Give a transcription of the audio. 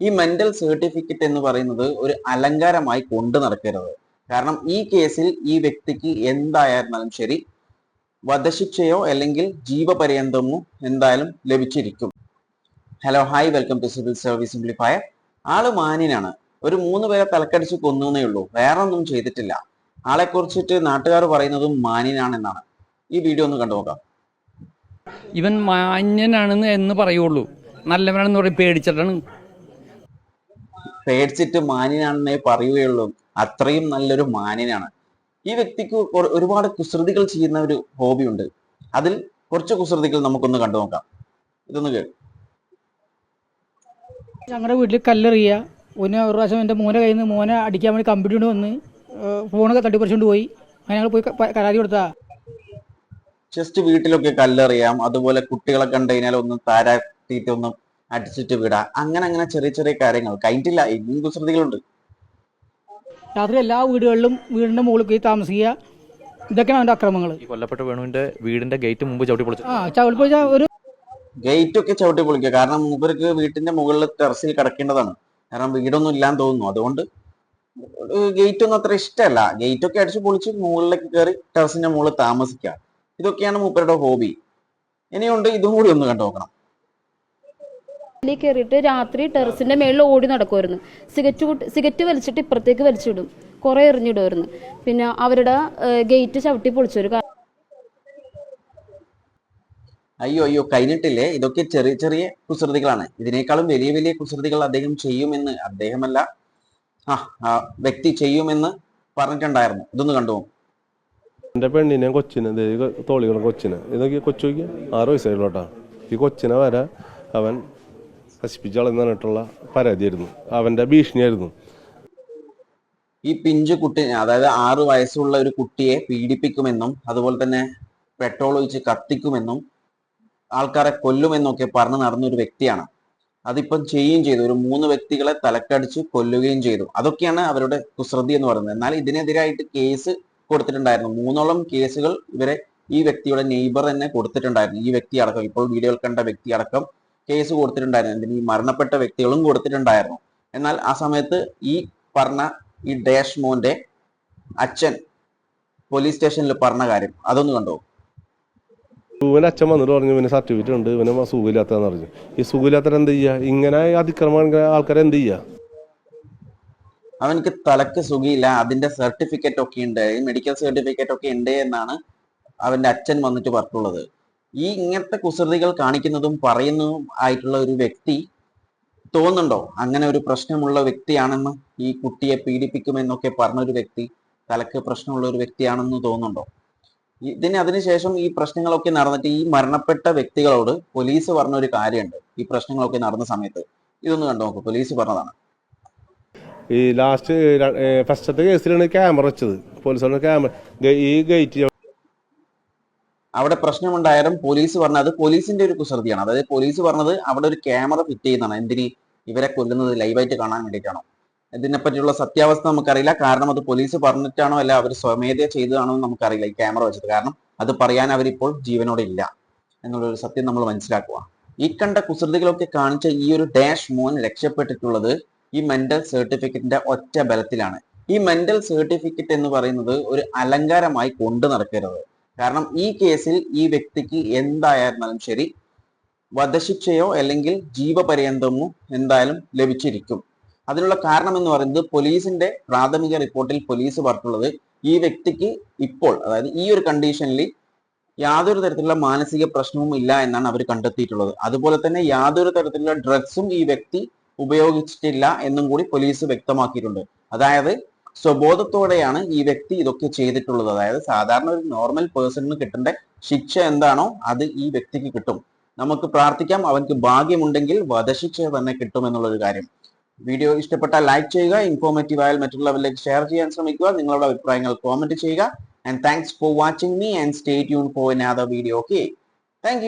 ഈ mental certificate എന്ന് പറയുന്നത് ഒരു അലങ്കാരമായി കൊണ്ടു നടക്കരുത്. കാരണം ഈ കേസിൽ ഈ വ്യക്തിക്ക് എന്തായിരുന്നാലും ശരി വധശിക്ഷയോ അല്ലെങ്കിൽ ജീവപര്യന്തമോ എന്തായാലും ലഭിച്ചിരിക്കും. Hello hi welcome to civil service simplifier ആൾ മാന്യനാണ്. ഒരു മൂന്ന് പേരെ തലക്കടിച്ച് കൊന്നേ ഉള്ളൂ. വേറെ ഒന്നും ചെയ്തിട്ടില്ല. ആളെ കുറിച്ചിട്ട് നാട്ടുകാർ പറയുന്നതും മാന്യനാണെന്നാണ്. ഈ വീഡിയോ ഒന്ന് കണ്ടു നോക്കാം. ഇവൻ മാന്യനാണെന്ന് എന്ന് പറയുള്ളൂ. നല്ലവനാണെന്ന് പറയും. പേടിച്ചിട്ടാണ് പേടിച്ചിട്ട് മാന്യനാണെന്നേ പറയുകയുള്ളൂ. അത്രയും നല്ലൊരു മാന്യനാണ്. ഈ വ്യക്തിക്ക് ഒരുപാട് കുസൃതികൾ ചെയ്യുന്ന ഒരു ഹോബി ഉണ്ട് അതിൽ കുറച്ച് കുസൃതികൾ നമുക്കൊന്ന് കണ്ടു നോക്കാം. ഇതൊന്ന് കേൾ. ഞങ്ങളുടെ വീട്ടിൽ കല്ലെറിയുക ഒന്നെ ഒരു പ്രാവശ്യം എന്റെ മോനെ കയ്യിൽ നിന്ന് മോനെ അടിക്കാൻ വേണ്ടി കമ്പ്യൂട്ടർ വന്ന് ഫോണൊക്കെ തട്ടിപ്പറിച്ചുകൊണ്ട് പോയി. അങ്ങനെ ഞങ്ങൾ പോയി കരാതി കൊടുത്താ. ജസ്റ്റ് വീട്ടിലൊക്കെ കല്ലെറിയാം. അതുപോലെ കുട്ടികളെ കണ്ടു കഴിഞ്ഞാൽ ഒന്ന് താരാട്ടിയിട്ട് ഒന്ന് അടിച്ചിട്ട് വിടാ. അങ്ങനെ അങ്ങനെ ചെറിയ ചെറിയ കാര്യങ്ങൾ. കഴിഞ്ഞിട്ടില്ല ഇനിയും കുസൃതികളുണ്ട്. രാത്രി എല്ലാ വീടുകളിലും വീടിന്റെ മുകളിൽ പോയി താമസിക്കുക. ഇതൊക്കെയാണ് അവന്റെ അക്രമങ്ങൾ ഈ കൊല്ലപ്പെട്ട വേണുവിന്റെ വീടിന്റെ ഗേറ്റ് മുമ്പ് ചവിട്ടി പൊളിച്ചു. ആ ചവിട്ടി പൊളിച്ച ഒരു ഗേറ്റ് ഒക്കെ ചവിട്ടി പൊളിക്കുക. കാരണം മൂപ്പർക്ക് വീട്ടിന്റെ മുകളിൽ ടെറസിൽ കിടക്കേണ്ടതാണ്. കാരണം വീടൊന്നും ഇല്ലാന്ന് തോന്നുന്നു. അതുകൊണ്ട് ഗേറ്റ് ഒന്നും അത്ര ഇഷ്ടമല്ല. ഗേറ്റ് ഒക്കെ അടിച്ചു പൊളിച്ച് മുകളിലേക്ക് കയറി ടെറസിന്റെ മുകളിൽ താമസിക്കുക. ഇതൊക്കെയാണ് മൂപ്പരുടെ ഹോബി ഇനിയുണ്ട് ഇതും കൂടി ഒന്ന് കണ്ടു നോക്കണം ഉള്ളിൽ കയറിയിട്ട് രാത്രി ടെറസിന്റെ മേളിൽ ഓടി നടക്കുമായിരുന്നു സിഗറ്റ് സിഗറ്റ് വലിച്ചിട്ട് ഇപ്പുറത്തേക്ക് വലിച്ചിടും. കുറെ എറിഞ്ഞിടുമായിരുന്നു പിന്നെ അവരുടെ ഗേറ്റ് ചവിട്ടി പൊളിച്ചൊരു അയ്യോ അയ്യോ കഴിഞ്ഞിട്ടില്ലേ? ഇതൊക്കെ ചെറിയ ചെറിയ കുസൃതികളാണ്. ഇതിനേക്കാളും വലിയ വലിയ കുസൃതികൾ അദ്ദേഹം ചെയ്യുമെന്ന് അദ്ദേഹമല്ല ആ ആ വ്യക്തി ചെയ്യുമെന്ന് പറഞ്ഞിട്ടുണ്ടായിരുന്നു. ഇതൊന്ന് കണ്ടു എന്റെ പെണ്ണിനെ കൊച്ചിനെ തോളികളും കൊച്ചിനെ. ഇതൊക്കെ കൊച്ചു നോക്കിയ? ആറ് വയസ്സായിട്ടുള്ളൂ ഈ കൊച്ചിനെ വരെ അവൻ നശിപ്പിച്ചാളെന്ന് പറഞ്ഞിട്ടുള്ള പരാതിയായിരുന്നു. അവന്റെ ഭീഷണിയായിരുന്നു. ഈ പിഞ്ചു കുട്ടി അതായത് ആറു വയസ്സുള്ള ഒരു കുട്ടിയെ പീഡിപ്പിക്കുമെന്നും അതുപോലെ തന്നെ പെട്രോൾ ഒഴിച്ച് കത്തിക്കുമെന്നും ആൾക്കാരെ കൊല്ലുമെന്നൊക്കെ പറഞ്ഞു നടന്ന ഒരു വ്യക്തിയാണ്. അതിപ്പം ചെയ്യുകയും ചെയ്തു. ഒരു മൂന്ന് വ്യക്തികളെ തലക്കടിച്ച് കൊല്ലുകയും ചെയ്തു. അതൊക്കെയാണ് അവരുടെ കുസൃതി എന്ന് പറയുന്നത്. എന്നാൽ ഇതിനെതിരായിട്ട് കേസ് കൊടുത്തിട്ടുണ്ടായിരുന്നു. മൂന്നോളം കേസുകൾ ഇവരെ ഈ വ്യക്തിയുടെ നെയ്ബർ തന്നെ കൊടുത്തിട്ടുണ്ടായിരുന്നു. ഈ വ്യക്തി അടക്കം ഇപ്പോൾ വീഡിയോയിൽ കണ്ട വ്യക്തി അടക്കം കേസ് കൊടുത്തിട്ടുണ്ടായിരുന്നു. ഈ മരണപ്പെട്ട വ്യക്തികളും കൊടുത്തിട്ടുണ്ടായിരുന്നു. എന്നാൽ ആ സമയത്ത് ഈ പറഞ്ഞ ഈ ഡാഷ് മോന്റെ അച്ഛൻ പോലീസ് സ്റ്റേഷനിൽ പറഞ്ഞ കാര്യം അതൊന്ന് കണ്ടോ? ഇവന് അച്ഛൻ വന്നിട്ട് പറഞ്ഞു ഇവന് സർട്ടിഫിക്കറ്റ് ഉണ്ട്. ഇവന് സുഖമില്ലാത്തതെന്ന് പറഞ്ഞു. ഈ സുഖമില്ലാത്തവർ എന്ത് ചെയ്യുക ഇങ്ങനെ അതിക്രമം ആൾക്കാരെ എന്ത് ചെയ്യുക അവനക്ക് തലക്ക് സുഖിയില്ല. അതിന്റെ സർട്ടിഫിക്കറ്റ് ഒക്കെ ഉണ്ട്. മെഡിക്കൽ സർട്ടിഫിക്കറ്റ് ഒക്കെ ഉണ്ട് എന്നാണ് അവന്റെ അച്ഛൻ വന്നിട്ട് പറഞ്ഞിട്ടുള്ളത്. ഈ ഇങ്ങനത്തെ കുസൃതികൾ കാണിക്കുന്നതും പറയുന്നതും ആയിട്ടുള്ള ഒരു വ്യക്തി തോന്നുന്നുണ്ടോ? അങ്ങനെ ഒരു പ്രശ്നമുള്ള വ്യക്തിയാണെന്ന് ഈ കുട്ടിയെ പീഡിപ്പിക്കുമെന്നൊക്കെ പറഞ്ഞൊരു വ്യക്തി തലക്ക് പ്രശ്നമുള്ള ഒരു വ്യക്തിയാണെന്ന് തോന്നുന്നുണ്ടോ? ഇതിന് അതിനുശേഷം ഈ പ്രശ്നങ്ങളൊക്കെ നടന്നിട്ട് ഈ മരണപ്പെട്ട വ്യക്തികളോട് പോലീസ് പറഞ്ഞ ഒരു കാര്യമുണ്ട്. ഈ പ്രശ്നങ്ങളൊക്കെ നടന്ന സമയത്ത്. ഇതൊന്ന് കണ്ടു നോക്കൂ. പോലീസ് പറഞ്ഞതാണ്. ഈ ലാസ്റ്റ് ഫസ്റ്റത്തെ കേസിലാണ് ക്യാമറ വെച്ചത്. പോലീസ് ക്യാമറ ഈ ഗേറ്റ് അവിടെ പ്രശ്നമുണ്ടായാലും പോലീസ് പറഞ്ഞത് പോലീസിന്റെ ഒരു കുസൃതിയാണ്. അതായത് പോലീസ് പറഞ്ഞത് അവിടെ ഒരു ക്യാമറ ഫിറ്റ് ചെയ്യുന്നതാണ്. എന്തിന്? ഇവരെ കൊല്ലുന്നത് ലൈവായിട്ട് കാണാൻ വേണ്ടിയിട്ടാണോ? ഇതിനെപ്പറ്റിയുള്ള സത്യാവസ്ഥ നമുക്കറിയില്ല. കാരണം അത് പോലീസ് പറഞ്ഞിട്ടാണോ അല്ല അവർ സ്വമേധയാ ചെയ്തതാണോ എന്ന് നമുക്കറിയില്ല ഈ ക്യാമറ വെച്ചത്. കാരണം അത് പറയാൻ അവരിപ്പോൾ ജീവനോടെ ഇല്ല എന്നുള്ളൊരു സത്യം നമ്മൾ മനസ്സിലാക്കുക ഈ കണ്ട കുസൃതികളൊക്കെ കാണിച്ച ഈ ഒരു ഡാഷ് മോൻ രക്ഷപ്പെട്ടിട്ടുള്ളത് ഈ മെന്റൽ സർട്ടിഫിക്കറ്റിന്റെ ഒറ്റ ബലത്തിലാണ്. ഈ മെന്റൽ സർട്ടിഫിക്കറ്റ് എന്ന് പറയുന്നത് ഒരു അലങ്കാരമായി കൊണ്ടു നടക്കരുത്. കാരണം ഈ കേസിൽ ഈ വ്യക്തിക്ക് എന്തായിരുന്നാലും ശരി വധശിക്ഷയോ അല്ലെങ്കിൽ ജീവപര്യന്തമോ എന്തായാലും ലഭിച്ചിരിക്കും. അതിനുള്ള കാരണം എന്ന് പറയുന്നത് പോലീസിന്റെ പ്രാഥമിക റിപ്പോർട്ടിൽ പോലീസ് പറഞ്ഞിട്ടുള്ളത് ഈ വ്യക്തിക്ക് ഇപ്പോൾ അതായത് ഈ ഒരു കണ്ടീഷനിൽ യാതൊരു തരത്തിലുള്ള മാനസിക പ്രശ്നവും ഇല്ല എന്നാണ് അവർ കണ്ടെത്തിയിട്ടുള്ളത്. അതുപോലെ തന്നെ യാതൊരു തരത്തിലുള്ള ഡ്രഗ്സും ഈ വ്യക്തി ഉപയോഗിച്ചിട്ടില്ല എന്നും കൂടി പോലീസ് വ്യക്തമാക്കിയിട്ടുണ്ട്. അതായത് സ്വബോധത്തോടെയാണ് ഈ വ്യക്തി ഇതൊക്കെ ചെയ്തിട്ടുള്ളത്. അതായത് സാധാരണ ഒരു നോർമൽ പേഴ്സണിന് കിട്ടേണ്ട ശിക്ഷ എന്താണോ അത് ഈ വ്യക്തിക്ക് കിട്ടും. നമുക്ക് പ്രാർത്ഥിക്കാം അവൻക്ക് ഭാഗ്യമുണ്ടെങ്കിൽ വധശിക്ഷ തന്നെ കിട്ടും എന്നുള്ളൊരു കാര്യം. വീഡിയോ ഇഷ്ടപ്പെട്ടാൽ ലൈക്ക് ചെയ്യുക ഇൻഫോർമേറ്റീവ് ആയാൽ മറ്റുള്ളവരിലേക്ക് ഷെയർ ചെയ്യാൻ ശ്രമിക്കുക നിങ്ങളുടെ അഭിപ്രായങ്ങൾ കോമെന്റ് ചെയ്യുക. And thanks for watching me and stay tune for another video okay thank